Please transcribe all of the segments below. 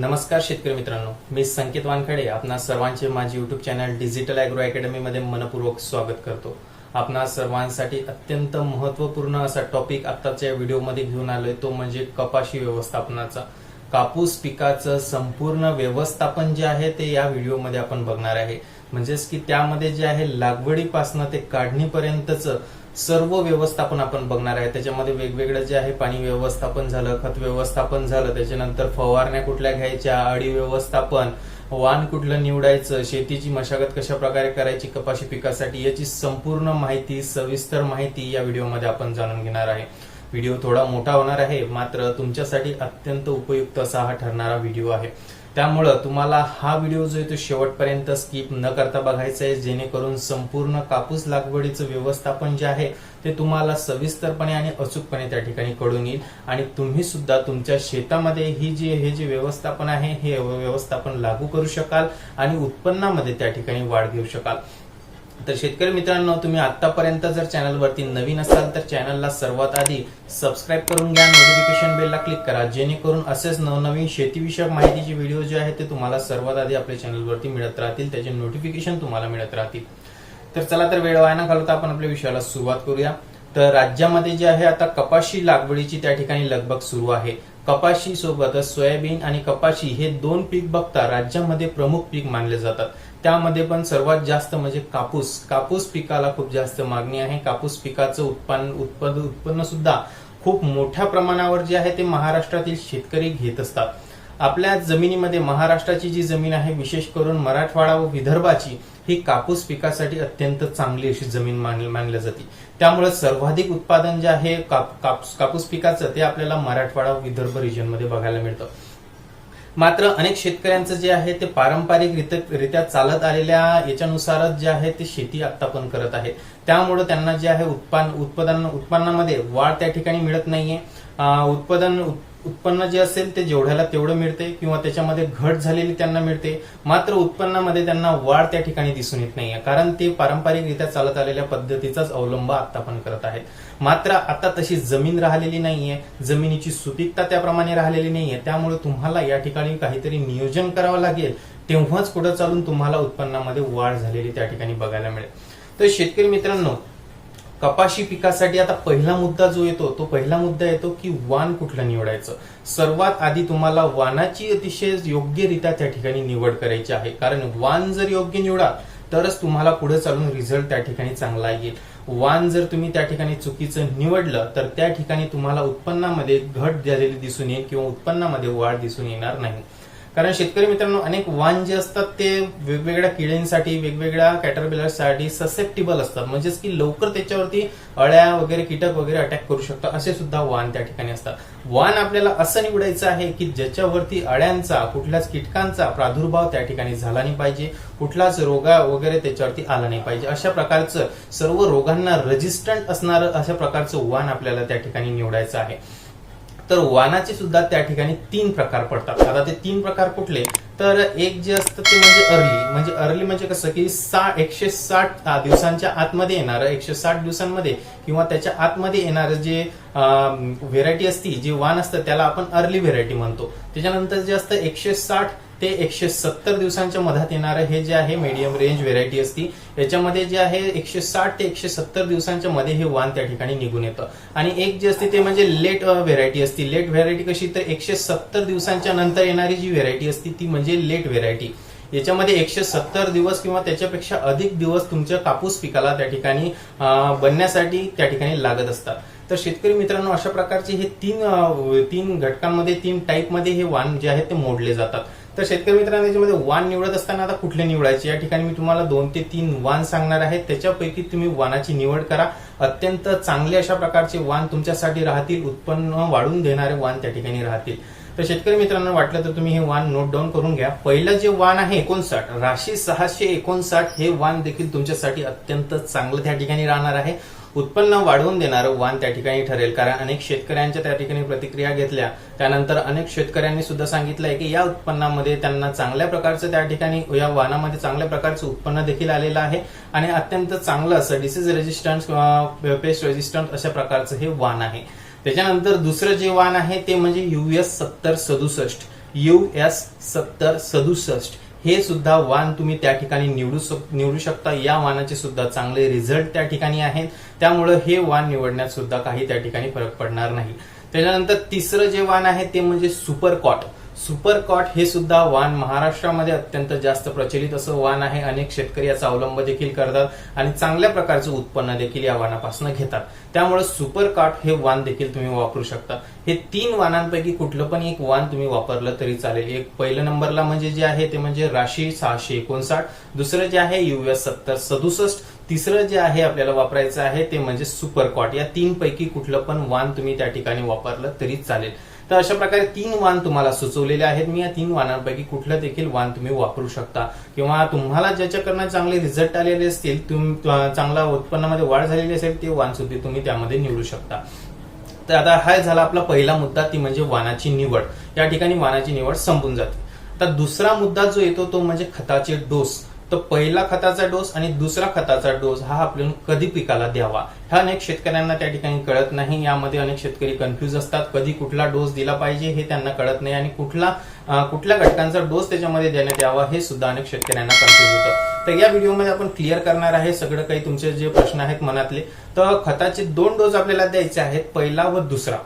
नमस्कार शेतकरी मित्रांनो मी संकेत वानखडे आपणा सर्वांचे माझे युट्यूब चॅनल डिजिटल अॅग्रो अकॅडमीमध्ये मनपूर्वक स्वागत करतो. आपणा सर्वांसाठी अत्यंत महत्त्वपूर्ण असा टॉपिक आताच्या व्हिडिओमध्ये घेऊन आलोय तो म्हणजे कपाशी व्यवस्थापनाचा. कापूस पिकाचं संपूर्ण व्यवस्थापन जे आहे ते या व्हिडिओमध्ये आपण बघणार आहे. म्हणजेच की त्यामध्ये जे आहे लागवडीपासनं ते काढणीपर्यंतच सर्व व्यवस्थापन आपण बघणार आहे. त्याच्यामध्ये वेगवेगळं जे आहे पाणी व्यवस्थापन झालं खत व्यवस्थापन झालं त्याच्यानंतर फवारण्या कुठल्या घ्यायच्या अळी व्यवस्थापन वाण कुठलं निवडायचं शेतीची मशागत कशा प्रकारे करायची कपाशी पिकासाठी याची संपूर्ण माहिती सविस्तर माहिती या व्हिडिओमध्ये आपण जाणून घेणार आहे. व्हिडिओ थोडा मोठा होणार आहे मात्र तुमच्यासाठी अत्यंत उपयुक्त असा हा ठरणारा व्हिडिओ आहे. त्यामुळं तुम्हाला हा व्हिडिओ जो आहे तो शेवटपर्यंत स्किप न करता बघायचा आहे. जेणेकरून संपूर्ण कापूस लागवडीचं व्यवस्थापन जे आहे ते तुम्हाला सविस्तरपणे आणि अचूकपणे त्या ठिकाणी कळून येईल. आणि तुम्ही सुद्धा तुमच्या शेतामध्ये ही जी हे जे व्यवस्थापन आहे हे व्यवस्थापन लागू करू शकाल आणि उत्पन्नामध्ये त्या ठिकाणी वाढ घेऊ शकाल. तर शेतकरी मित्रांनो तुम्ही आतापर्यंत जर चॅनलवरती नवीन असाल तर चॅनलला सर्वात आधी सबस्क्राईब करून घ्या नोटिफिकेशन बेलला क्लिक करा. जेणेकरून असेच नवनवीन शेतीविषयक माहितीचे व्हिडिओ जे आहेत ते तुम्हाला सर्वात आधी आपल्या चॅनलवरती मिळत राहतील. त्याचे नोटिफिकेशन तुम्हाला मिळत राहतील. तर चला तर वेळ वाया न घालवता आपण आपल्या विषयाला सुरुवात करूया. तर राज्यामध्ये जे आहे आता कपाशी लागवडीची त्या ठिकाणी लगबग सुरू आहे. कपाशी सोबतच सोयाबीन आणि कपाशी हे दोन पीक बघता राज्यामध्ये प्रमुख पीक मानले जातात. त्यामध्ये पण सर्वात जास्त म्हणजे कापूस. कापूस पिकाला खूप जास्त मागणी आहे. कापूस पिकाचं उत्पन्न उत्पन्न उत्पन्न सुद्धा खूप मोठ्या प्रमाणावर जे आहे ते महाराष्ट्रातील शेतकरी घेत असतात. आपल्या जमिनीमध्ये महाराष्ट्राची जी जमीन आहे विशेष करून मराठवाडा व विदर्भाची ही कापूस पिकासाठी अत्यंत चांगली अशी जमीन मानली मानली जाते. त्यामुळे सर्वाधिक उत्पादन जे आहे काप- कापूस कापूस पिकाचं ते आपल्याला मराठवाडा व विदर्भ रिजनमध्ये बघायला मिळतं. मात्र अनेक शेतकऱ्यांचं जे आहे ते पारंपरिक रित्या चालत आलेल्या याच्यानुसारच जे आहे ते शेती आता पण करत आहे. त्यामुळे त्यांना जे आहे उत्पन्न उत्पादन उत्पन्नामध्ये वाढ त्या ठिकाणी मिळत नाहीये. उत्पादन उत्पन्न जे असेल ते जेवढ्याला तेवढं मिळते किंवा त्याच्यामध्ये घट झालेली त्यांना मिळते मात्र उत्पन्नामध्ये त्यांना वाढ त्या ठिकाणी दिसून येत नाहीये कारण ते पारंपरिकरित्या चालत आलेल्या पद्धतीचाच अवलंब आता पण करत आहेत. मात्र आता तशी जमीन राहिलेली नाहीये जमिनीची सुपीकता त्याप्रमाणे राहिलेली नाहीये त्यामुळे तुम्हाला या ठिकाणी काहीतरी नियोजन करावं लागेल तेव्हाच पुढे चालून तुम्हाला उत्पन्नामध्ये वाढ झालेली त्या ठिकाणी बघायला मिळेल. तर शेतकरी मित्रांनो कपाशी पिकासाठी आता पहिला मुद्दा जो येतो तो पहिला मुद्दा येतो की वाण कुठलं निवडायचं. सर्वात आधी तुम्हाला वाणाची अतिशय योग्यरित्या त्या ठिकाणी निवड करायची आहे. कारण वाण जर योग्य निवडा तरच तुम्हाला पुढे चालून रिझल्ट त्या ठिकाणी चांगला येईल. वाण जर तुम्ही त्या ठिकाणी चुकीचं निवडलं तर त्या ठिकाणी तुम्हाला उत्पन्नामध्ये घट झालेली दिसून येईल किंवा उत्पन्नामध्ये वाढ दिसून येणार नाही. कारण शेतकरी मित्रांनो अनेक वाण जे असतात ते वेगवेगळ्या किड्यांसाठी वेगवेगळ्या कॅटरबिलरसाठी ससेप्टिबल असतात. म्हणजेच की लवकर त्याच्यावरती अळ्या वगैरे कीटक वगैरे अटॅक करू शकतात. असे सुद्धा वाण त्या ठिकाणी असतात. वाण आपल्याला असं निवडायचं आहे की ज्याच्यावरती अळ्यांचा कुठल्याच कीटकांचा प्रादुर्भाव त्या ठिकाणी झाला नाही पाहिजे. कुठलाच रोगा वगैरे त्याच्यावरती आला नाही पाहिजे. अशा प्रकारचं सर्व रोगांना रेजिस्टंट असणारं अशा प्रकारचं वाण आपल्याला त्या ठिकाणी निवडायचं आहे. तर वाणाचे सुद्धा त्या ठिकाणी तीन प्रकार पडतात. आता ते तीन प्रकार कुठले? तर एक जे असतं ते म्हणजे अर्ली म्हणजे अर्ली म्हणजे कसं की सा एकशे साठ दिवसांच्या आतमध्ये येणारं एकशे साठ दिवसांमध्ये किंवा त्याच्या आतमध्ये येणारं जे व्हेरायटी असती जे वाण असतं त्याला आपण अर्ली व्हेरायटी म्हणतो. त्याच्यानंतर जे असतं एकशे साठ ते एकशे सत्तर दिवसांच्या मधात येणारं हे जे आहे मीडियम रेंज व्हेरायटी असती याच्यामध्ये जे आहे एकशे साठ ते एकशे सत्तर दिवसांच्या मध्ये हे वाण त्या ठिकाणी निघून येतं. आणि एक जे असते ते म्हणजे लेट व्हेरायटी असती. लेट व्हेरायटी कशी तर एकशे सत्तर दिवसांच्या नंतर येणारी जी व्हेरायटी असती ती म्हणजे लेट व्हेरायटी याच्यामध्ये एकशे सत्तर दिवस किंवा त्याच्यापेक्षा अधिक दिवस तुमच्या कापूस पिकाला त्या ठिकाणी बनण्यासाठी त्या ठिकाणी लागत असतात. तर शेतकरी मित्रांनो अशा प्रकारचे हे तीन तीन घटकांमध्ये तीन टाईपमध्ये हे वाण जे आहेत ते मोडले जातात. तर शेतकरी मित्रांनो याच्यामध्ये वाण निवडत असताना आता कुठले निवडायचे? या ठिकाणी मी तुम्हाला दोन ते तीन वाण सांगणार आहे. त्याच्यापैकी तुम्ही वाणाची निवड करा. अत्यंत चांगले अशा प्रकारचे वाण तुमच्यासाठी राहतील. उत्पन्न वाढून देणारे वाण त्या ठिकाणी राहतील. तर शेतकरी मित्रांनो वाटलं तर तुम्ही हे वाण नोट डाऊन करून घ्या. पहिलं जे वाण आहे एकोणसाठ राशी सहाशे एकोणसाठ हे वाण देखील तुमच्यासाठी अत्यंत चांगलं त्या ठिकाणी राहणार आहे. उत्पन्न वाढवून देणारं वाण त्या ठिकाणी ठरेल. कारण अनेक शेतकऱ्यांच्या त्या ठिकाणी प्रतिक्रिया घेतल्या. त्यानंतर अनेक शेतकऱ्यांनी सुद्धा सांगितलंय की या उत्पन्नामध्ये त्यांना चांगल्या प्रकारचं त्या ठिकाणी या वाणामध्ये चांगल्या प्रकारचं उत्पन्न देखील आलेलं आहे. आणि अत्यंत चांगलं असं डिसीज रेजिस्टंट किंवा पेस्ट रेजिस्टंट अशा प्रकारचं हे वाण आहे. त्याच्यानंतर दुसरं जे वाण आहे ते म्हणजे युएस सत्तर सदुसष्ट. यू एस सत्तर सदुसष्ट. हे सुद्धा वाण तुम्ही त्या ठिकाणी निवडू निवडू शकता. या वाणाचे सुद्धा चांगले रिझल्ट त्या ठिकाणी आहेत. त्यामुळे हे वाण निवडण्यात सुद्धा काही त्या ठिकाणी फरक पडणार नाही. त्याच्यानंतर तिसरं जे वाण आहे ते म्हणजे सुपर कॉट. सुपर कॉट हे सुद्धा वाण महाराष्ट्रामध्ये अत्यंत जास्त प्रचलित असं वाण आहे. अनेक शेतकरी याचा अवलंब देखील करतात आणि चांगल्या प्रकारचं उत्पन्न देखील या वाणापासून घेतात. त्यामुळे सुपर कॉट हे वाण देखील तुम्ही वापरू शकता. हे तीन वाणांपैकी कुठलं पण एक वाण तुम्ही वापरलं तरी चालेल. एक पहिल्या नंबरला म्हणजे जे आहे ते म्हणजे राशी सहाशे एकोणसाठ. दुसरं जे आहे युएस सत्तर सदुसष्ट. तिसरं जे आहे आपल्याला वापरायचं आहे ते म्हणजे सुपर कॉट या तीन पैकी कुठलं पण वाण तुम्ही त्या ठिकाणी वापरलं तरी चालेल. तर अशा प्रकारे तीन वाण तुम्हाला सुचवलेले आहेत. मी या तीन वाणांपैकी कुठलं देखील वाण तुम्ही वापरू शकता? किंवा तुम्हाला ज्याच्याकडनं चांगले रिझल्ट आलेले असतील चांगला उत्पन्नामध्ये वाढ झालेली असेल ते वाण सुद्धा तुम्ही त्यामध्ये निवडू शकता. तर आता हा झाला आपला पहिला मुद्दा ती म्हणजे वाणाची निवड. या ठिकाणी वाणाची निवड संपून जाते. आता दुसरा मुद्दा जो येतो तो म्हणजे खताचे डोस. तर पहिला खताचा डोस आणि दुसरा खताचा डोस हा आपण कधी पिकाला द्यावा? ह्या अनेक शेतकऱ्यांना त्या ठिकाणी कळत नाही. यामध्ये अनेक शेतकरी कन्फ्यूज असतात. कधी कुठला डोस दिला पाहिजे हे त्यांना कळत नाही आणि कुठला कुठल्या घटकांचा डोस त्याच्यामध्ये देण्यात यावा हे सुद्धा अनेक शेतकऱ्यांना कन्फ्यूज होतं. तर या व्हिडिओमध्ये आपण क्लिअर करणार आहे. सगळं काही तुमचे जे प्रश्न आहेत मनातले. तर खताचे दोन डोस आपल्याला द्यायचे आहेत पहिला व दुसरा.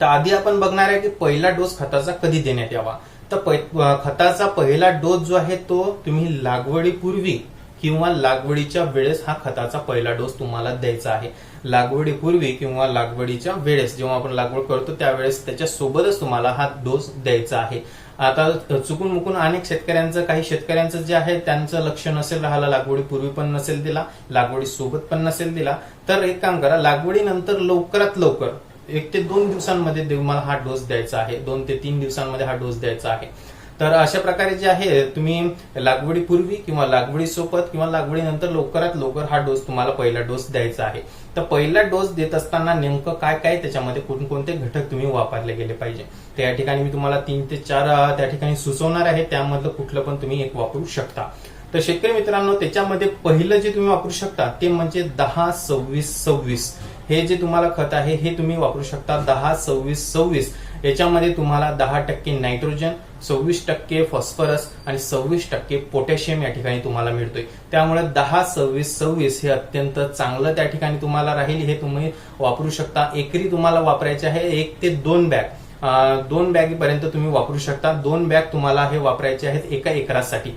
तर आधी आपण बघणार आहे की पहिला डोस खताचा कधी देण्यात यावा? तर पै- खताचा पहिला डोस जो आहे तो तुम्ही लागवडीपूर्वी किंवा लागवडीच्या वेळेस हा खताचा पहिला डोस तुम्हाला द्यायचा आहे. लागवडीपूर्वी किंवा लागवडीच्या वेळेस जेव्हा आपण लागवड करतो त्यावेळेस त्याच्यासोबतच तुम्हाला हा डोस द्यायचा आहे. आता चुकून मुकून अनेक शेतकऱ्यांचं काही शेतकऱ्यांचं जे आहे त्यांचं लक्ष नसेल राहिला लागवडीपूर्वी पण नसेल दिला लागवडीसोबत पण नसेल दिला. तर एक काम करा लागवडीनंतर लवकरात लवकर एक ते दोन दिवसांमध्ये मला हा डोस द्यायचा आहे. दोन ते तीन दिवसांमध्ये हा डोस द्यायचा आहे. तर अशा प्रकारे जे आहे तुम्ही लागवडीपूर्वी किंवा लागवडीसोबत किंवा लागवडीनंतर लवकरात लवकर हा डोस तुम्हाला पहिला डोस द्यायचा आहे. तर पहिला डोस देत असताना नेमकं काय काय त्याच्यामध्ये कोणकोणते घटक तुम्ही वापरले गेले पाहिजे? तर या ठिकाणी मी तुम्हाला तीन ते चार त्या ठिकाणी सुचवणार आहे. त्यामधलं कुठलं पण तुम्ही एक वापरू शकता. तर शेतकरी मित्रांनो त्याच्यामध्ये पहिलं जे तुम्ही वापरू शकता ते म्हणजे दहा सव्वीस सव्वीस. हे जे तुम्हाला खत आहे हे तुम्ही वापरू शकता दहा सव्वीस सव्वीस. याच्यामध्ये तुम्हाला दहा टक्के नायट्रोजन सव्वीस टक्के फॉस्फरस आणि सव्वीस टक्के पोटॅशियम या ठिकाणी तुम्हाला मिळतोय. त्यामुळे दहा सव्वीस सव्वीस हे अत्यंत चांगलं त्या ठिकाणी तुम्हाला राहील. हे तुम्ही वापरू शकता. एकरी तुम्हाला वापरायचे आहे एक ते दोन बॅग. दोन बॅग पर्यंत तुम्ही वापरू शकता. दोन बॅग तुम्हाला हे वापरायचे आहेत एका एकरासाठी.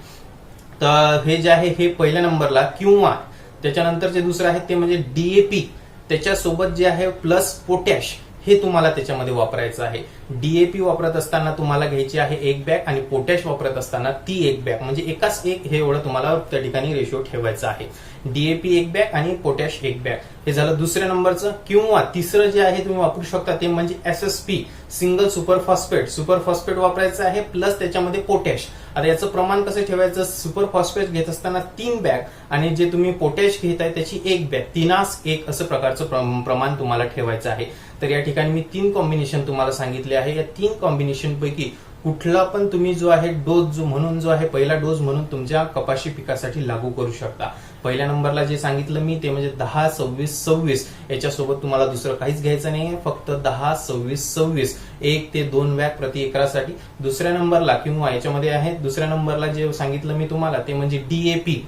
तर हे जे आहे हे पहिल्या नंबरला किंवा त्याच्यानंतर जे दुसरं आहे ते म्हणजे डीएपी त्याच्यासोबत जे आहे प्लस पोटॅश हे तुम्हाला त्याच्यामध्ये वापरायचं आहे. डीएपी वापरत असताना तुम्हाला घ्यायची आहे एक बॅग आणि पोटॅश वापरत असताना ती एक बॅग. म्हणजे एकाच एक हे एवढं तुम्हाला त्या ठिकाणी रेशो ठेवायचा आहे. डीएपी एक बॅग आणि पोटॅश एक बॅग. हे झालं दुसऱ्या नंबरचं किंवा तिसरं जे आहे तुम्ही वापरू शकता ते म्हणजे S S P single super phosphate super phosphate वापरायचं आहे प्लस त्याच्यामध्ये पोटॅश. आता याचं प्रमाण कसं ठेवायचं? सुपर फॉस्फेट घेत असताना तीन बॅग आणि जे तुम्ही पोटॅश घेताय त्याची एक बॅग. तिनास एक असं प्रकारचं प्रमाण तुम्हाला ठेवायचं आहे. तर या ठिकाणी मी तीन कॉम्बिनेशन तुम्हाला सांगितले आहे. या तीन कॉम्बिनेशन पैकी कुठला पण तुम्ही जो आहे डोस जो म्हणून जो आहे पहिला डोस म्हणून तुमच्या कपाशी पिकासाठी लागू करू शकता. पहिल्या नंबरला जे सांगितलं मी ते म्हणजे दहा सव्वीस सव्वीस. याच्यासोबत तुम्हाला दुसरं काहीच घ्यायचं नाही फक्त दहा सव्वीस सव्वीस. एक ते दोन बॅग प्रति एकरासाठी. दुसऱ्या नंबरला किंवा याच्यामध्ये आहे दुसऱ्या नंबरला जे सांगितलं मी तुम्हाला ते म्हणजे डीएपी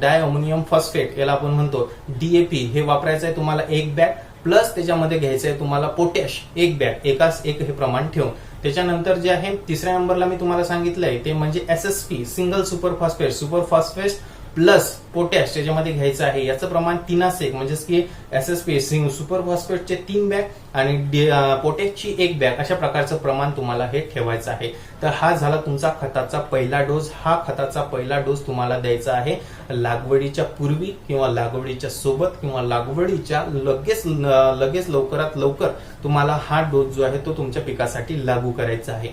डाय अमोनियम फॉस्फेट याला आपण म्हणतो डीएपी हे वापरायचं आहे तुम्हाला एक बॅग. प्लस त्याच्यामध्ये घ्यायचं आहे तुम्हाला पोटॅश एक बॅग एकाच एक हे प्रमाण ठेवून. त्याच्यानंतर जे आहे तिसऱ्या नंबरला मी तुम्हाला सांगितलंय ते म्हणजे S S P single super phosphate super phosphate plus potash त्याच्यामध्ये घ्यायचं आहे. याचं प्रमाण तीनास एक म्हणजेच की एस एस पी सुपर फॉस्फेटचे तीन बॅग आणि पोटॅशची एक बॅग. अशा प्रकारचं प्रमाण तुम्हाला हे ठेवायचं आहे. तर हा झाला तुमचा खताचा पहिला डोस. हा खताचा पहिला डोस तुम्हाला द्यायचा आहे लागवडीच्या पूर्वी किंवा लागवडीच्या सोबत किंवा लागवडीच्या लगेच लगेच लवकरात लवकर तुम्हाला हा डोस जो आहे तो तुमच्या पिकासाठी लागू करायचा आहे.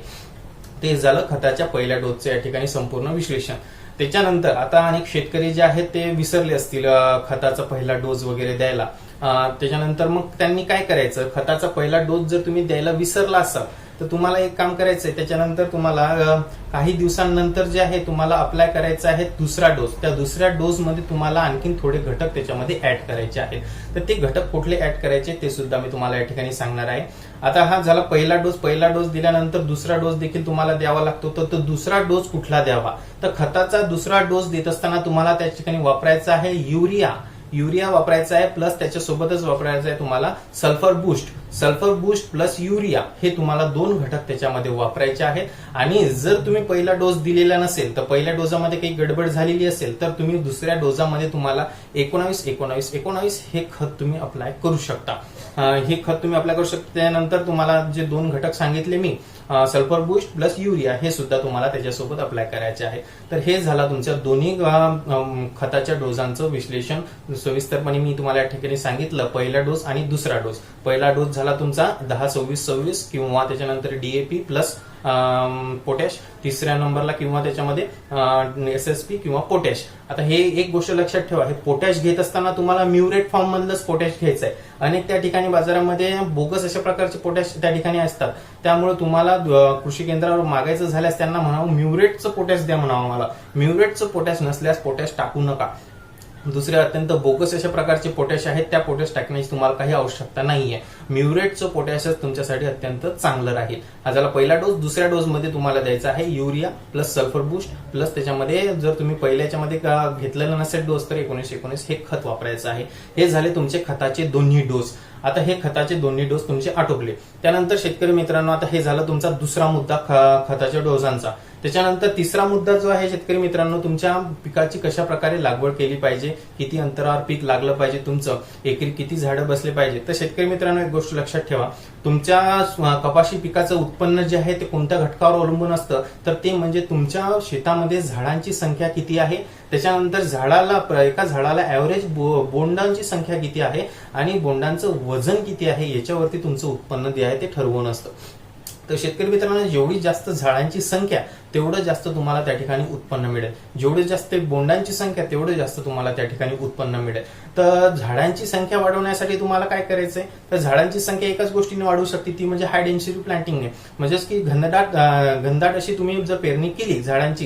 ते झालं खताच्या पहिल्या डोसचं या ठिकाणी संपूर्ण विश्लेषण. त्याच्यानंतर आता अनेक शेतकरी जे आहेत ते विसरले असतील खताचा पहिला डोस वगैरे द्यायला. त्याच्यानंतर मग त्यांनी काय करायचं? खताचा पहिला डोस जर तुम्ही द्यायला विसरला असाल तर तुम्हाला एक काम करायचं आहे त्याच्यानंतर तुम्हाला काही दिवसांनंतर जे आहे तुम्हाला अप्लाय करायचं आहे दुसरा डोस त्या दुसऱ्या डोसमध्ये तुम्हाला आणखीन थोडे घटक त्याच्यामध्ये ऍड करायचे आहेत. तर ते घटक कुठले ऍड करायचे ते सुद्धा मी तुम्हाला या ठिकाणी सांगणार आहे. आता हा झाला पहिला डोस पहिला डोस दिल्यानंतर दुसरा डोस देखील तुम्हाला द्यावा लागतो. तर तो दुसरा डोस कुठला द्यावा? तर खताचा दुसरा डोस देत असताना तुम्हाला त्या ठिकाणी वापरायचा आहे युरिया. युरिया वापरायचा आहे प्लस त्याच्यासोबतच वापरायचं आहे तुम्हाला sulphur boost. Sulphur boost plus urea हे तुम्हाला दोन घटक त्याच्यामध्ये वापरायचे आहेत. आणि जर तुम्ही पहिला डोस दिलेला नसेल तर पहिल्या डोसामध्ये काही गडबड झालेली असेल तर तुम्ही दुसऱ्या डोजामध्ये तुम्हाला एकोणावीस एकोणावीस एकोणावीस हे खत तुम्ही अप्लाय करू शकता. हे खत तुम्ही अप्लाय करू शकता. त्यानंतर तुम्हाला जे दोन घटक सांगितले मी सल्फर बुस्ट प्लस युरिया हे सुद्धा तुम्हाला त्याच्यासोबत अप्लाय करायचे आहे. तर हे झाला तुमच्या दोन्ही खताच्या डोसांचं विश्लेषण. सविस्तरपणे मी तुम्हाला या ठिकाणी सांगितलं पहिला डोस आणि दुसरा डोस पहिला डोस झाला तुमचा दहा सव्वीस सव्वीस किंवा त्याच्यानंतर डीएपी प्लस पोटॅश तिसऱ्या नंबरला किंवा त्याच्यामध्ये एस एस पी किंवा पोटॅश आता हे एक गोष्ट लक्षात ठेवा हे पोटॅश घेत असताना तुम्हाला म्युरेट फॉर्म मधलंच पोटॅश घ्यायचं आहे अनेक त्या ठिकाणी बाजारामध्ये बोगस अशा प्रकारचे पोटॅश त्या ठिकाणी असतात. त्यामुळे तुम्हाला कृषी केंद्रावर मागायचं झाल्यास त्यांना म्हणावं म्युरेटचं पोटॅश द्या म्हणावं मला म्युरेटचं पोटॅश नसल्यास पोटॅश टाकू नका. दुसरे अत्यंत बोगस अशा प्रकारचे पोटॅश आहेत त्या पोटॅश टाकण्याची तुम्हाला काही आवश्यकता नाहीये. म्युरेटचं पोटॅशच तुमच्यासाठी अत्यंत चांगलं राहील. हा झाला पहिला डोस दुसऱ्या डोस मध्ये तुम्हाला द्यायचा आहे urea plus sulphur boost plus त्याच्यामध्ये जर तुम्ही पहिल्याच्यामध्ये का- घेतलेलं नसेल डोस तर एकोणीस एकोणीस हे खत वापरायचं आहे. हे झाले तुमचे खताचे दोन्ही डोस आता हे खताचे दोन्ही डोस तुमचे आटोपले. त्यानंतर शेतकरी मित्रांनो आता हे झालं तुमचा दुसरा मुद्दा ख- खताच्या डोसांचा त्याच्यानंतर तिसरा मुद्दा जो आहे शेतकरी मित्रांनो तुमच्या पिकाची कशा प्रकारे लागवड केली पाहिजे? किती अंतरावर पीक लागलं पाहिजे तुमचं? एकरी किती झाडं बसले पाहिजे? तर शेतकरी मित्रांनो एक गोष्ट लक्षात ठेवा. तुमच्या कपाशी पिकाचं उत्पन्न जे आहे ते कोणत्या घटकावर अवलंबून असतं? तर ते म्हणजे तुमच्या शेतामध्ये झाडांची संख्या किती आहे? त्याच्यानंतर झाडाला एका झाडाला ऍव्हरेज बोंडांची संख्या किती आहे? आणि बोंडांचं वजन किती आहे? याच्यावरती तुमचं उत्पन्न जे आहे ते ठरवून असतं. तर शेतकरी मित्रांनो जेवढी जास्त झाडांची संख्या तेवढं जास्त तुम्हाला त्या ठिकाणी उत्पन्न मिळेल. जेवढी जास्त बोंडांची संख्या तेवढं जास्त तुम्हाला त्या ठिकाणी उत्पन्न मिळेल. तर झाडांची संख्या वाढवण्यासाठी तुम्हाला काय करायचंय? तर झाडांची संख्या एकाच गोष्टीने वाढवू शकते ती म्हणजे हाय डेन्सिटी प्लांटिंग आहे म्हणजेच की घनदाट घनदाट अशी तुम्ही जर पेरणी केली झाडांची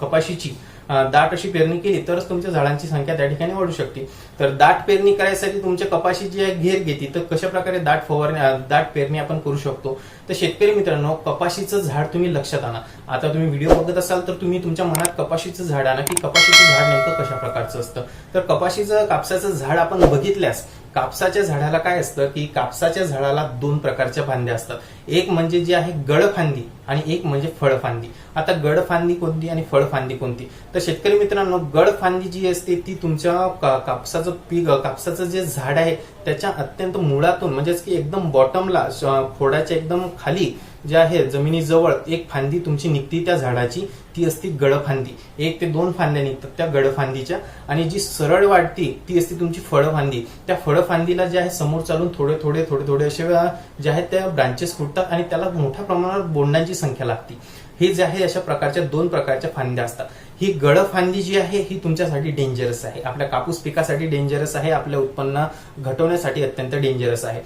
कपाशीची दाट अशी पेरणी केली तरच तुमच्या झाडांची संख्या त्या ठिकाणी वाढू शकते. तर दाट पेरणी करायसाठी तुमच्या कपाशी जी आहे घेर घेते तर कशा प्रकारे दाट फवारणी दाट पेरणी आपण करू शकतो? तर शेतकरी मित्रांनो कपाशीचं झाड तुम्ही लक्षात आणा. आता तुम्ही व्हिडिओ बघत असाल तर तुम्ही तुमच्या मनात कपाशीचं झाड आणा की कपाशीचं झाड नेमकं कशा प्रकारचं असतं? तर कपाशीचं कापसाचं झाड आपण बघितल्यास कापसाच्या झाडाला काय असतं की कापसाच्या झाडाला दोन प्रकारच्या फांद्या असतात. एक म्हणजे जी आहे गळफांदी आणि एक म्हणजे फळफांदी. आता गडफांदी कोणती आणि फळफांदी कोणती? तर शेतकरी मित्रांनो गडफांदी जी असते ती तुमच्या का- कापसाचं पीक कापसाचं जे झाड आहे त्याच्या अत्यंत मुळातून म्हणजेच की एकदम बॉटमला खोडाच्या एकदम खाली जे आहे जमिनीजवळ एक फांदी तुमची निघती त्या झाडाची ती असती गडफांदी. एक ते दोन फांद्या निघतात त्या गडफांदीच्या आणि जी सरळ वाटते ती असते तुमची फळफांदी. त्या फळफांदीला जे आहे समोर चालून थोडे थोडे थोडे थोडे असे जे आहेत त्या ब्रांचेस फुटतात. आणि त्याला मोठ्या प्रमाणावर बोंडांची संख्या लागते. हे जे आहे अशा प्रकारच्या दोन प्रकारच्या फांद्या असतात. ही गडफांदी जी आहे ही तुमच्यासाठी डेंजरस आहे. आपल्या कापूस पिकासाठी डेंजरस आहे आपल्या उत्पन्न घटवण्यासाठी अत्यंत डेंजरस आहे.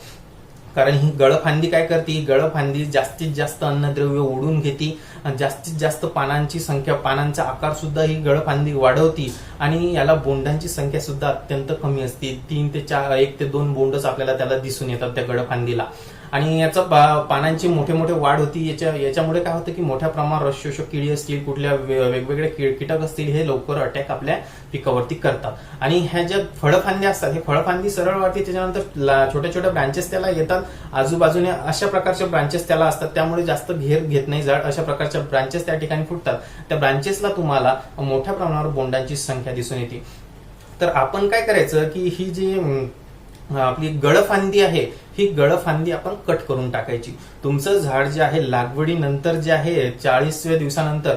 कारण ही गळफांदी काय करते? ही गळफांदी जास्तीत जास्त अन्नद्रव्य ओढून घेते जास्तीत जास्त पानांची संख्या पानांचा आकार सुद्धा ही गळफांदी वाढवती आणि याला बोंडांची संख्या सुद्धा अत्यंत कमी असते. तीन ते चार एक ते दोन बोंडच आपल्याला त्याला दिसून येतात त्या गळफांदीला आणि याचं पा- पानांची मोठे मोठे वाढ होती. याच्या याच्यामुळे काय होतं की मोठ्या प्रमाणात रसशोषक किडी असतील कुठल्या वे- कीटक असतील हे लवकर अटॅक आपल्या पिकावरती करतात. आणि ह्या ज्या फळफांद्या असतात हे फळफांदी सरळ वाढते त्याच्यानंतर छोट्या छोट्या ब्रांचेस त्याला येतात. आजूबाजूने अशा प्रकारच्या ब्रांचेस त्याला असतात. त्यामुळे जास्त घेर घेत नाही झाड अशा प्रकारच्या ब्रांचेस त्या ठिकाणी फुटतात. त्या ब्रांचेसला तुम्हाला मोठ्या प्रमाणावर बोंडांची संख्या दिसून येते. तर आपण काय करायचं की ही जी आपली गळफांदी आहे ही गळफांदी आपण कट करून टाकायची. तुमचं झाड जे आहे लागवडीनंतर जे आहे चाळीसव्या दिवसानंतर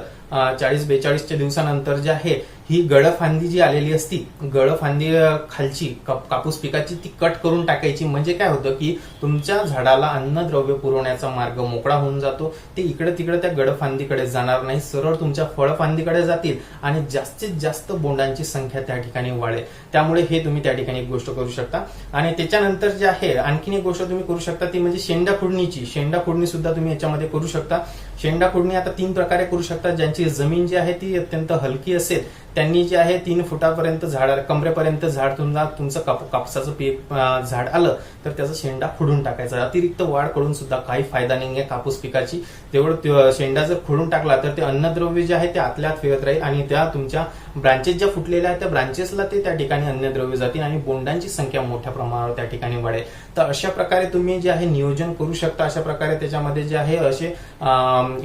चाळीस बेचाळीसच्या दिवसानंतर जे आहे ही गळफांदी जी आलेली असती गळफांदी खालची कापूस पिकाची ती कट करून टाकायची. म्हणजे काय होतं की तुमच्या झाडाला अन्नद्रव्य पुरवण्याचा मार्ग मोकळा होऊन जातो. ते इकडे तिकडे त्या गडफांदीकडे जाणार नाही. सरळ तुमच्या फळफांदीकडे जातील आणि जास्तीत जास्त बोंडांची संख्या त्या ठिकाणी वाढेल. त्यामुळे हे तुम्ही त्या ठिकाणी एक गोष्ट करू शकता. आणि त्याच्यानंतर जे आहे आणखीन एक गोष्ट तुम्ही करू शकता ती म्हणजे शेंडा खुडणीची शेंडा खुडणी सुद्धा तुम्ही याच्यामध्ये करू शकता. शेंडा खुडणी आता तीन प्रकारे करू शकता. ज्यांची जमीन जी आहे ती अत्यंत हलकी असेल त्यांनी जे आहे तीन फुटापर्यंत झाड कमरेपर्यंत झाड तुमचा तुमचं काप कापसाचं पीक झाड आलं तर त्याचा शेंडा खुडून टाकायचा. अतिरिक्त वाढ करून सुद्धा काही फायदा नाही आहे कापूस पिकाची. तेवढं शेंडा जर खुडून टाकला तर ते अन्नद्रव्य जे आहे ते आतल्या आत फिरत राहील आणि त्या तुमच्या ब्रांचेस ज्या फुटलेल्या आहेत त्या ब्रांचेसला ते त्या ठिकाणी अन्नद्रव्य जातील आणि बोंडांची संख्या मोठ्या प्रमाणावर त्या ठिकाणी वाढेल. तर अशा प्रकारे तुम्ही जे आहे नियोजन करू शकता अशा प्रकारे त्याच्यामध्ये जे आहे असे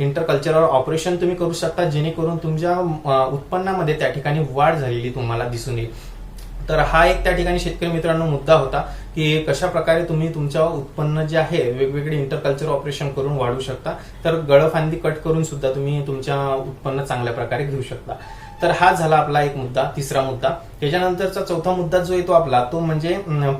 इंटरकल्चरल ऑपरेशन तुम्ही करू शकता जेणेकरून तुमच्या उत्पन्नामध्ये त्या ठिकाणी वाढ झालेली तुम्हाला दिसून येईल. तर हा एक त्या ठिकाणी शेतकरी मित्रांनो मुद्दा होता की कशा प्रकारे तुम्ही तुमच्या उत्पन्न जे आहे वेगवेगळे इंटरकल्चर ऑपरेशन करून वाढू शकता. तर गळफांदी कट करून सुद्धा तुम्ही तुमच्या उत्पन्न चांगल्या प्रकारे घेऊ शकता. तर हा झाला आपला एक मुद्दा तिसरा मुद्दा. त्याच्यानंतरचा चौथा मुद्दा जो येतो आपला तो म्हणजे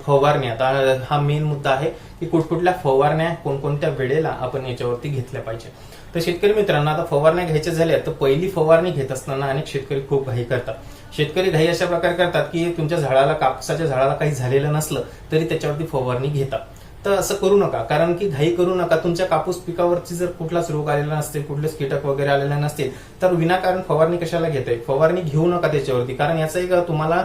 फवारणी आता हा मेन मुद्दा आहे की कुठकुठल्या फवारण्या कोणकोणत्या वेळेला आपण याच्यावरती घेतल्या पाहिजे. तर शेतकरी मित्रांनो आता फवारण्या घ्यायच्या झाल्या तर पहिली फवारणी घेत असताना अनेक शेतकरी खूप घाई करतात. शेतकरी घाई अशा प्रकारे करतात की तुमच्या झाडाला कापसाच्या झाडाला काही झालेलं नसलं तरी त्याच्यावरती फवारणी घेतात. तर असं करू नका. कारण की घाई करू नका. तुमच्या कापूस पिकावरची जर कुठलाच रोग आलेला नसतील कुठलेच कीटक वगैरे आलेले नसतील तर विनाकारण फवारणी कशाला घेताय फवारणी घेऊ नका त्याच्यावरती. कारण याचा एक तुम्हाला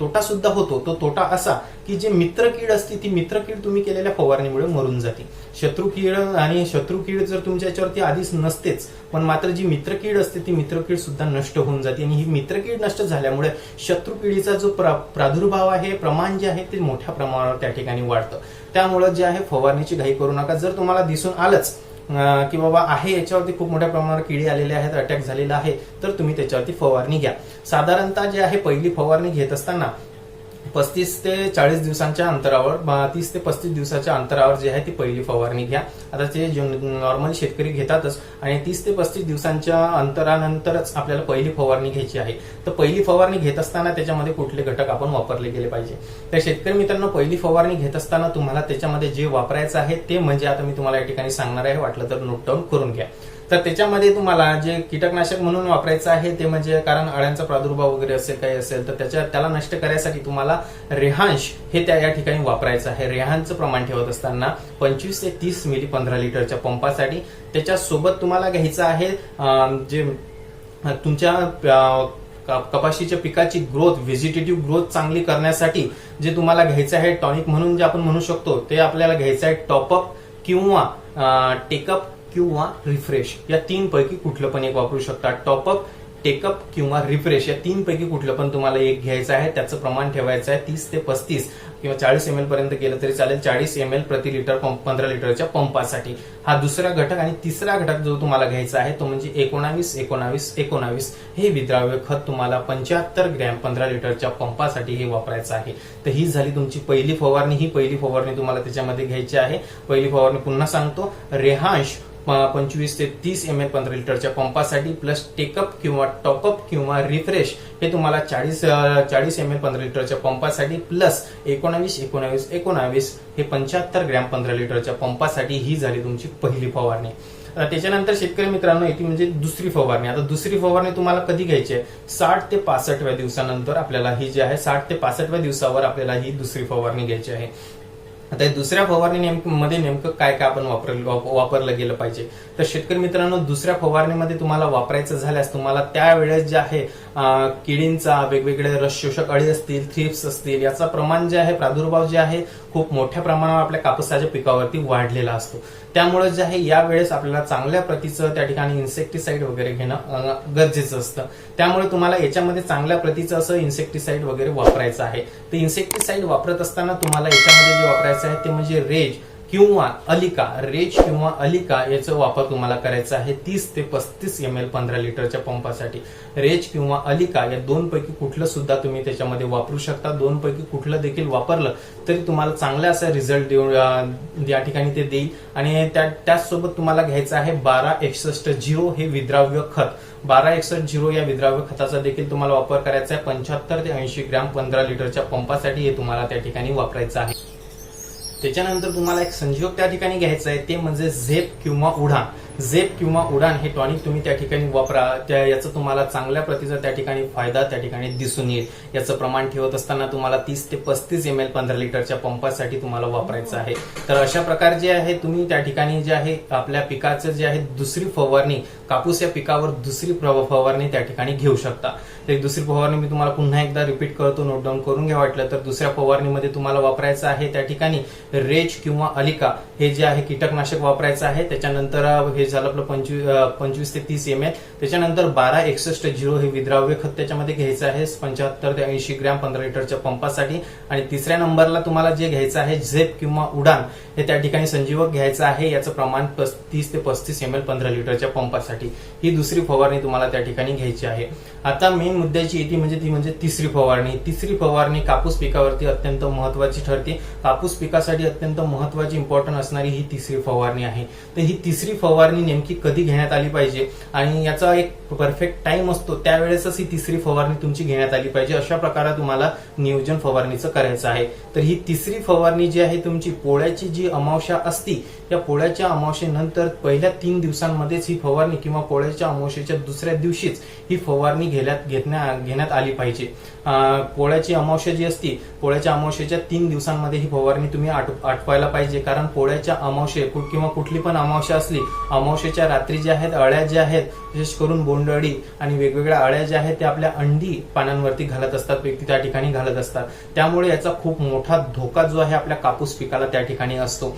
तोटा सुद्धा होतो. तो तोटा असा की जे मित्र कीड असते ती मित्र कीड तुम्ही केलेल्या फवारणीमुळे मरून जाते. शत्रू कीड आणि शत्रू कीड जर तुमच्या याच्यावरती आधीच नसतेच पण मात्र जी मित्र कीड असते ती मित्र कीड सुद्धा नष्ट होऊन जाते. आणि ही मित्र कीड नष्ट झाल्यामुळे शत्रू किडीचा जो प्रा- प्रादुर्भाव आहे प्रमाण जे आहे ते मोठ्या प्रमाणावर त्या ठिकाणी वाढतं. त्यामुळे जे आहे फवारणीची घाई करू नका. जर तुम्हाला दिसून आलंच की बाबा आहे याच्यावरती खूप मोठ्या प्रमाणावर किडी आलेले आहेत अटॅक झालेला आहे तर तुम्ही त्याच्यावरती फवारणी घ्या. साधारणतः जे आहे पहिली फवारणी घेत असताना पस्तीस ते चाळीस दिवसांच्या अंतरावर तीस ते पस्तीस दिवसाच्या अंतरावर जे आहे ती पहिली फवारणी घ्या. आता ते नॉर्मल शेतकरी घेतातच आणि तीस ते पस्तीस दिवसांच्या अंतरानंतरच आपल्याला पहिली फवारणी घ्यायची आहे. तर पहिली फवारणी घेत असताना त्याच्यामध्ये कुठले घटक आपण वापरले गेले पाहिजे. तर शेतकरी मित्रांनो पहिली फवारणी घेत असताना तुम्हाला त्याच्यामध्ये जे वापरायचं आहे ते म्हणजे आता मी तुम्हाला या ठिकाणी सांगणार आहे. वाटलं तर नोट डाऊन करून घ्या. तर त्याच्यामध्ये तुम्हाला जे कीटकनाशक म्हणून वापरायचं आहे ते म्हणजे कारण अळ्यांचा प्रादुर्भाव वगैरे असेल काही असेल तर त्याच्या त्याला नष्ट करायसाठी तुम्हाला रेहांश हे त्या या ठिकाणी वापरायचं आहे. रेहांचं प्रमाण ठेवत असताना पंचवीस ते तीस मिली पंधरा लिटरच्या पंपासाठी त्याच्यासोबत तुम्हाला घ्यायचं आहे जे तुमच्या कपाशीच्या पिकाची ग्रोथ व्हेजिटेटिव्ह ग्रोथ चांगली करण्यासाठी जे तुम्हाला घ्यायचं आहे टॉनिक म्हणून जे आपण म्हणू शकतो ते आपल्याला घ्यायचं आहे टॉपअप किंवा टेकअप किंवा रिफ्रेश या तीन पैकी कुठलं पण एक वापरू शकता. टॉपअप टेकअप किंवा रिफ्रेश या तीन पैकी कुठलं पण तुम्हाला एक घ्यायचं आहे. त्याचं प्रमाण ठेवायचं आहे तीस ते पस्तीस किंवा चाळीस एम एल पर्यंत गेलं तरी चालेल. चाळीस एम एल प्रति लिटर पंप पंधरा लिटरच्या पंपासाठी. हा दुसरा घटक आणि तिसरा घटक जो तुम्हाला घ्यायचा आहे तो म्हणजे एकोणावीस एकोणावीस एकोणावीस. हे विद्राव्य खत तुम्हाला पंच्याहत्तर ग्रॅम पंधरा लिटरच्या पंपासाठी हे वापरायचं आहे. तर ही झाली तुमची पहिली फवारणी. ही पहिली फवारणी तुम्हाला त्याच्यामध्ये घ्यायची आहे. पहिली फवारणी पुन्हा सांगतो. रेहांश पंचवीस ते तीस एम एल पंधरा लिटरच्या पंपासाठी प्लस टेकअप किंवा टॉपअप किंवा रिफ्रेश हे तुम्हाला चाळीस चाळीस एम एल पंधरा लिटरच्या पंपासाठी प्लस एकोणावीस एकोणावीस एकोणावीस हे पंच्याहत्तर ग्रॅम पंधरा लिटरच्या पंपासाठी ही झाली तुमची पहिली फवारणी. त्याच्यानंतर शेतकरी मित्रांनो येते म्हणजे दुसरी फवारणी. आता दुसरी फवारणी तुम्हाला कधी घ्यायची आहे? साठ ते पासष्टव्या दिवसानंतर आपल्याला ही जी आहे साठ ते पासष्टव्या दिवसावर आपल्याला ही दुसरी फवारणी घ्यायची आहे. आता दुसऱ्या फवारणी नेमकं मध्ये नेमकं काय काय आपण वापरलं वापरलं गेलं पाहिजे. तर शेतकरी मित्रांनो दुसऱ्या फवारणीमध्ये तुम्हाला वापरायचं झाल्यास तुम्हाला त्यावेळेस जे आहे किडींचा वेगवेगळे रस शोषक अळी असतील थ्रिप्स असतील याचा प्रमाण जे आहे प्रादुर्भाव जे आहे खूप मोठ्या प्रमाणावर आपल्या कापसाच्या पिकावरती वाढलेला असतो. त्यामुळे जे आहे यावेळेस आपल्याला चांगल्या प्रतीचं त्या ठिकाणी इन्सेक्टिसाइड वगैरे घेणं गरजेचं असतं. त्यामुळे तुम्हाला याच्यामध्ये चांगल्या प्रतीचं असं इन्सेक्टिसाइड वगैरे वापरायचं आहे. तर इन्सेक्टिसाइड वापरत असताना तुम्हाला याच्यामध्ये जे वापरायचं आहे ते म्हणजे रेज. किंवा अलिका रेज किंवा अलिका याचा वापर तुम्हाला करायचा आहे तीस ते पस्तीस एम एल पंधरा लिटरच्या पंपासाठी. रेज किंवा अलिका या दोन पैकी कुठलं सुद्धा तुम्ही त्याच्यामध्ये वापरू शकता. दोन पैकी कुठलं देखील वापरलं तरी तुम्हाला चांगला असा रिझल्ट देऊ या ठिकाणी ते देईल. आणि त्या त्याचसोबत तुम्हाला घ्यायचं आहे बारा एकसष्ट झिरो हे विद्राव्य खत. बारा एकसष्ट झिरो या विद्राव्य खताचा देखील तुम्हाला वापर करायचा आहे. पंच्याहत्तर ते ऐंशी ग्रॅम पंधरा लिटरच्या पंपासाठी हे तुम्हाला त्या ठिकाणी वापरायचं आहे. त्याच्यानंतर तुम्हाला एक संजीवक त्या ठिकाणी घ्यायचं आहे. ते म्हणजे झेप किंवा उडान झेप किंवा उडान हे टॉनिक तुम्ही त्या ठिकाणी वापरा. त्या याचा तुम्हाला चांगल्या प्रतीचा त्या ठिकाणी फायदा त्या ठिकाणी दिसून येईल. याचं प्रमाण ठेवत असताना तुम्हाला तीस ते पस्तीस एम एल पंधरा लिटरच्या पंपासाठी तुम्हाला वापरायचं आहे. तर अशा प्रकारे जे आहे तुम्ही त्या ठिकाणी जे आहे आपल्या पिकाचं जे आहे दुसरी फवारणी कापूस या पिकावर दुसरी प्र- फवारणी त्या ठिकाणी घेऊ शकता. तर दुसरी फवारणी मी तुम्हाला पुन्हा एकदा रिपीट करतो नोट डाऊन करून घ्या वाटलं तर दुसऱ्या फवारणीमध्ये तुम्हाला वापरायचं आहे त्या ठिकाणी रेज किंवा अलिका हे जे आहे कीटकनाशक वापरायचं आहे. त्याच्यानंतर हे झालं आपलं पंचवीस पंचवीस ते तीस एम एल त्याच्यानंतर बारा एकसष्ट झिरो हे विद्राव्य खत त्याच्यामध्ये घ्यायचं आहे. पंच्याहत्तर ते ऐंशी ग्रॅम पंधरा लिटरच्या पंपासाठी. आणि तिसऱ्या नंबरला तुम्हाला जे घ्यायचं आहे झेप किंवा उडान हे त्या ठिकाणी संजीवक घ्यायचं आहे. याचं प्रमाण तीस ते पस्तीस एम एल पंधरा लिटरच्या पंपासाठी. ही दुसरी फवारणी तुम्हाला त्या ठिकाणी घ्यायची आहे. आता मेन मुद्द्याची येते म्हणजे ती म्हणजे तिसरी फवारणी. तिसरी फवारणी कापूस पिकावरती अत्यंत महत्वाची ठरते. कापूस पिकासाठी अत्यंत महत्वाची इम्पॉर्टंट असणारी ही तिसरी फवारणी आहे. तर ही तिसरी फवारणी नेमकी कधी घेण्यात आली पाहिजे आणि याचा एक परफेक्ट टाइम असतो त्यावेळेसच ही तिसरी फवारणी तुमची घेण्यात आली पाहिजे. अशा प्रकारे तुम्हाला नियोजन फवारणीचं करायचं आहे. तर ही तिसरी फवारणी जी आहे तुमची पोळ्याची जी अमावस्या असती या पोळ्याच्या अमावशेनंतर पहिल्या तीन दिवसांमध्येच ही फवारणी किंवा पोळ्याच्या अमावशेच्या दुसऱ्या दिवशीच ही फवारणी घेण्यात घेण्यात आली पाहिजे. पोळ्याची अमावस्या जी असती पोळ्याच्या अमावशेच्या तीन दिवसांमध्ये ही फवारणी तुम्ही आटवायला पाहिजे. कारण पोळ्याच्या अमावशे किंवा कुठली पण अमावस्या असली अमावशेच्या रात्री ज्या आहेत अळ्या ज्या आहेत विशेष करून बोंडअळी आणि वेगवेगळ्या अळ्या ज्या आहेत त्या आपल्या अंडी पानांवरती घालत असतात व्यक्ती त्या ठिकाणी घालत असतात. त्यामुळे याचा खूप मोठा धोका जो आहे आपल्या कापूस पिकाला त्या ठिकाणी असतो.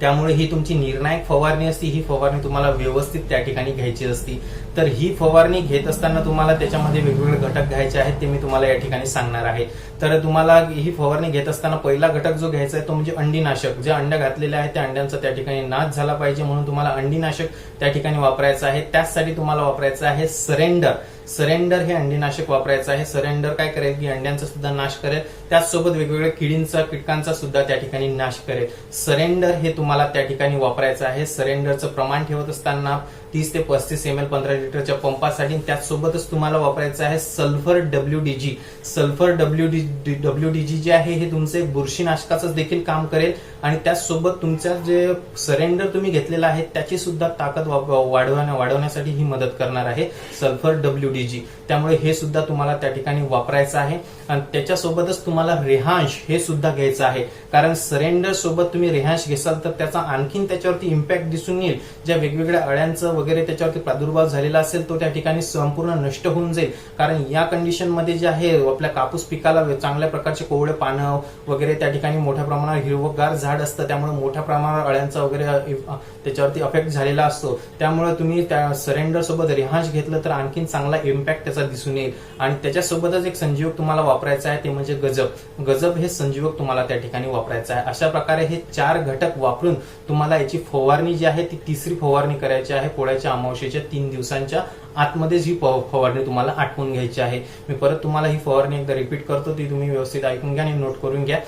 त्यामुळे ही तुमची निर्णायक फवारणी असती ही फवारणी तुम्हाला व्यवस्थित त्या ठिकाणी घ्यायची असती. तर ही फवारणी घेत असताना तुम्हाला त्याच्यामध्ये वेगवेगळे घटक घ्यायचे आहेत ते मी तुम्हाला या ठिकाणी सांगणार आहे. तर तुम्हाला ही फवारणी घेत असताना पहिला घटक जो घ्यायचा आहे तो म्हणजे अंडीनाशक. जे अंड्या घातलेले आहेत त्या अंड्यांचा त्या ठिकाणी नाश झाला पाहिजे म्हणून तुम्हाला अंडीनाशक त्या ठिकाणी वापरायचं आहे. त्याचसाठी तुम्हाला वापरायचं आहे सरेंडर. सरेंडर हे अंडीनाशक वापरायचं आहे. सरेंडर काय करेल की अंड्यांचा सुद्धा नाश करेल. त्याचसोबत वेगवेगळ्या किडींचा कीटकांचा सुद्धा त्या ठिकाणी नाश करेल. सरेंडर हे तुम्हाला त्या ठिकाणी वापरायचं आहे. सरेंडरचं प्रमाण ठेवत असताना तीस ते पस्तीस एम एल पंधरा लिटरच्या पंपासाठी त्याचसोबतच तुम्हाला वापरायचं आहे sulphur W D G sulphur W D W D G जे आहे हे तुमचे बुरशीनाशकाचं देखील काम करेल. आणि त्याचसोबत तुमच्या जे सरेंडर तुम्ही घेतलेलं आहे त्याची सुद्धा ताकद वा- वाढवण्या वाढवण्यासाठी ही मदत करणार आहे सल्फर डब्ल्यू डी जी त्यामुळे हे सुद्धा तुम्हाला त्या ठिकाणी वापरायचं आहे. आणि त्याच्यासोबतच तुम्हाला रेहांश हे सुद्धा घ्यायचं आहे. कारण सरेंडर सोबत तुम्ही रेहांश घेसाल तर त्याचा आणखीन त्याच्यावरती इम्पॅक्ट दिसून येईल. ज्या वेगवेगळ्या अळ्यांचं वगैरे त्याच्यावरती प्रादुर्भाव झालेला असेल तो त्या ठिकाणी संपूर्ण नष्ट होऊन जाईल. कारण या कंडिशनमध्ये जे आहे आपल्या कापूस पिकाला चांगल्या प्रकारचे कोवळे पानं वगैरे त्या ठिकाणी मोठ्या प्रमाणावर हिरवगार झाड असतं. त्यामुळे मोठ्या प्रमाणावर अळ्यांचा वगैरे त्याच्यावरती अफेक्ट झालेला असतो. त्यामुळे तुम्ही त्या सरेंडर सोबत रेहांश घेतलं तर आणखीन चांगला इम्पॅक्ट त्याचा दिसून येईल. आणि त्याच्यासोबतच एक संजीवक तुम्हाला वापरायचा आहे ते म्हणजे गजब गजब हे संजीवक तुम्हाला त्या ठिकाणी वापरायचं आहे. अशा प्रकारे हे चार घटक वापरून तुम्हाला याची फवारणी जी आहे ती तिसरी फवारणी करायची आहे पोळ्याच्या अमावशेच्या तीन दिवसांच्या आतमध्येच ही फवारणी तुम्हाला आटवून घ्यायची आहे. मी परत तुम्हाला ही फवारणी एकदा रिपीट करतो ती तुम्ही व्यवस्थित ऐकून घ्या आणि नोट करून घ्या.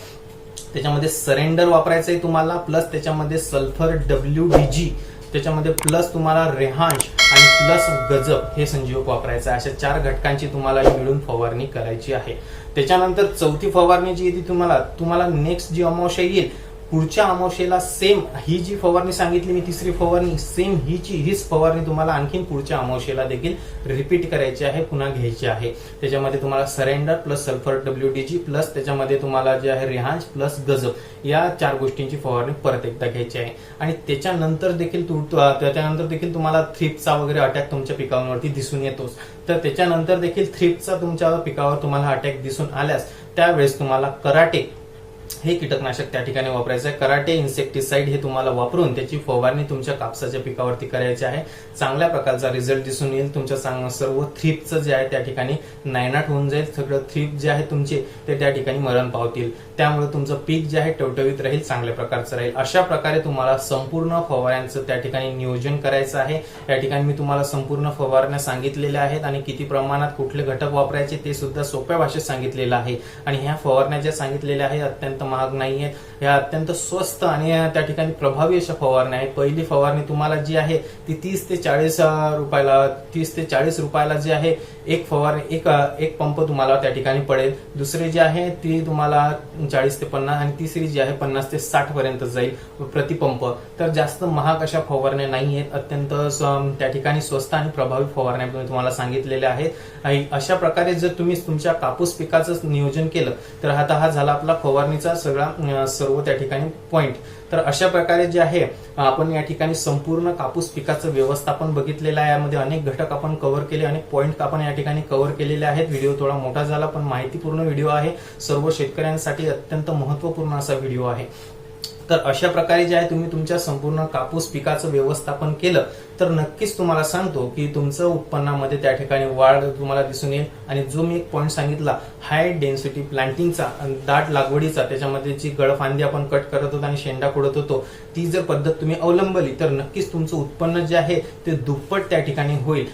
त्याच्यामध्ये सरेंडर वापरायचं आहे तुम्हाला प्लस त्याच्यामध्ये सल्फर डब्ल्यू डी जी त्याच्यामध्ये प्लस तुम्हाला रेहांश आणि प्लस गजब हे संजीवक वापरायचं आहे. अशा चार घटकांची तुम्हाला मिळून फवारणी करायची आहे. त्याच्यानंतर चौथी फवारणी जी येते तुम्हाला तुम्हाला नेक्स्ट जी अमावस्या येईल पुढच्या अमावशेला सेम ही जी फवारणी सांगितली मी तिसरी फवारणी सेम हीची हीच फवारणी तुम्हाला आणखीन पुढच्या अमावशेला देखील रिपीट करायची आहे पुन्हा घ्यायची आहे. त्याच्यामध्ये तुम्हाला surrender plus sulphur W D G plus त्याच्यामध्ये तुम्हाला जे आहे रिहांज प्लस गजब या चार गोष्टींची फवारणी परत एकदा घ्यायची आहे. आणि त्याच्यानंतर देखील त्याच्यानंतर देखील तुम्हाला थ्रिपचा वगैरे अटॅक तुमच्या पिकांवरती दिसून येतोच तर त्याच्यानंतर देखील थ्रिपचा तुमच्या पिकावर तुम्हाला अटॅक दिसून आल्यास त्यावेळेस तुम्हाला कराटे हे कीटकनाशक त्या ठिकाणी वापरायचं आहे. कराटे इन्सेक्टिसाइड हे तुम्हाला वापरून त्याची फवारणी तुमच्या कापसाच्या पिकावरती करायची आहे. चांगल्या प्रकारचा रिझल्ट दिसून येईल. तुमच्या सर्व थ्रीपचं जे आहे त्या ठिकाणी नायनाट होऊन जाईल. सगळं थ्रीप जे आहे तुमचे ते त्या ठिकाणी मरण पावतील. त्यामुळे तुमचं पीक जे आहे टवटवीत राहील चांगल्या प्रकारचं राहील. अशा प्रकारे तुम्हाला संपूर्ण फवाऱ्यांचं त्या ठिकाणी नियोजन करायचं आहे. या ठिकाणी मी तुम्हाला संपूर्ण फवारण्या सांगितलेल्या आहेत आणि किती प्रमाणात कुठले घटक वापरायचे ते सुद्धा सोप्या भाषेत सांगितलेलं आहे. आणि ह्या फवारण्या ज्या सांगितलेल्या आहेत अत्यंत महाग नाही आहेत ह्या अत्यंत स्वस्त आणि त्या ठिकाणी प्रभावी अशा फवारण्या आहेत. पहिली फवारणी तुम्हाला जी आहे ती तीस ते चाळीस रुपयाला तीस ते चाळीस रुपयाला जी आहे एक फवारणी एक एक पंप तुम्हाला त्या ठिकाणी पडेल. दुसरी जी आहे ती तुम्हाला चाळीस ते पन्नास आणि तिसरी जी आहे पन्नास ते साठ पर्यंत जाईल प्रतिपंप तर जास्त महाग अशा फवारण्या नाही आहेत. अत्यंत त्या ठिकाणी स्वस्त आणि प्रभावी फवारण्या मी तुम्हाला सांगितलेल्या आहेत. अशा प्रकारे जर तुम्ही तुमच्या कापूस पिकाचं नियोजन केलं तर आता हा झाला आपला फवारणीचा सगळा सर्व त्या ठिकाणी पॉइंट तर अशा प्रकारे जे आहे आपण या ठिकाणी संपूर्ण कापूस पिकाचं व्यवस्थापन बघितलेलं आहे. यामध्ये अनेक घटक आपण कव्हर केले अनेक पॉईंट आपण या ठिकाणी कव्हर केलेले आहेत. व्हिडिओ थोडा मोठा झाला पण माहितीपूर्ण व्हिडिओ आहे. सर्व शेतकऱ्यांसाठी अत्यंत महत्त्वपूर्ण असा व्हिडिओ आहे. तर अशा प्रकारे जे आहे तुम्ही तुमच्या संपूर्ण कापूस पिकाचं व्यवस्थापन केलं तर नक्कीच तुम्हाला सांगतो की तुमचं उत्पन्नामध्ये त्या ठिकाणी वाढ तुम्हाला दिसून येईल. आणि जो मी एक पॉईंट सांगितला हाय डेन्सिटी प्लांटिंगचा दाट लागवडीचा त्याच्यामध्ये जी गळफांदी आपण कट करत होतो आणि शेंडा कुडत होतो ती जर पद्धत तुम्ही अवलंबली तर नक्कीच तुमचं उत्पन्न जे आहे ते दुप्पट त्या ठिकाणी होईल.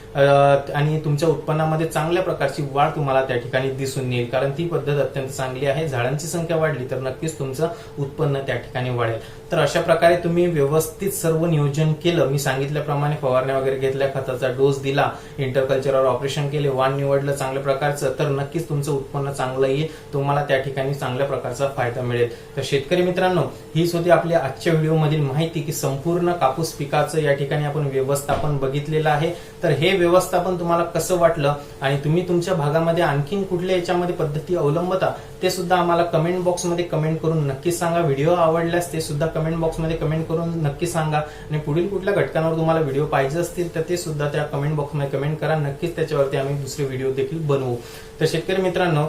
आणि तुमच्या उत्पन्नामध्ये चांगल्या प्रकारची वाढ तुम्हाला त्या ठिकाणी दिसून येईल. कारण ती पद्धत अत्यंत चांगली आहे झाडांची संख्या वाढली तर नक्कीच तुमचं उत्पन्न त्या ठिकाणी वाढेल. तर अशा प्रकारे तुम्ही व्यवस्थित सर्व नियोजन केलं. मी सांगितल्याप्रमाणे फवारण्या वगैरे घेतल्या खताचा डोस दिला इंटरकल्चरवर ऑपरेशन केले वाण निवडलं चांगल्या प्रकारचं तर नक्कीच तुमचं उत्पन्न चांगलं येईल. तुम्हाला त्या ठिकाणी चांगल्या प्रकारचा फायदा मिळेल. तर शेतकरी मित्रांनो हीच होती आपल्या आजच्या व्हिडिओमधील माहिती की संपूर्ण कापूस पिकाचं या ठिकाणी आपण व्यवस्थापन बघितलेलं आहे. तर हे व्यवस्थापन तुम्हाला कसं वाटलं? आणि तुम्ही तुमच्या भागामध्ये आणखीन कुठल्या याच्यामध्ये पद्धती अवलंबता? ते सुद्धा आम्हाला कमेंट बॉक्समध्ये कमेंट करून नक्की सांगा. व्हिडिओ आवडल्यास ते सुद्धा कमेंट बॉक्समध्ये कमेंट करून नक्की सांगा. आणि पुढील कुठल्या घटकांवर तुम्हाला व्हिडिओ पाहिजे असतील तर ते सुद्धा त्या कमेंट बॉक्समध्ये कमेंट करा. नक्कीच त्याच्यावरती आम्ही दुसरे व्हिडिओ देखील बनवू. तर शेतकरी मित्रांनो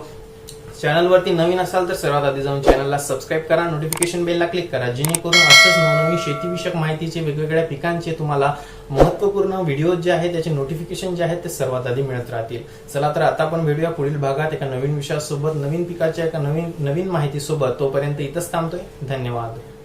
चॅनलवरती नवीन असाल तर सर्वात आधी जाऊन चॅनलला सबस्क्राईब करा नोटिफिकेशन बेलला क्लिक करा जेणेकरून असंच नवनवीन शेतीविषयक माहितीचे वेगवेगळ्या पिकांचे तुम्हाला महत्त्वपूर्ण व्हिडिओ जे आहेत त्याचे नोटिफिकेशन जे आहेत ते सर्वात आधी मिळत राहतील. चला तर आता आपण भेटूया पुढील भागात एका नवीन विषयासोबत नवीन पिकाच्या एका नवीन नवीन माहितीसोबत. तोपर्यंत इथंच थांबतोय. धन्यवाद.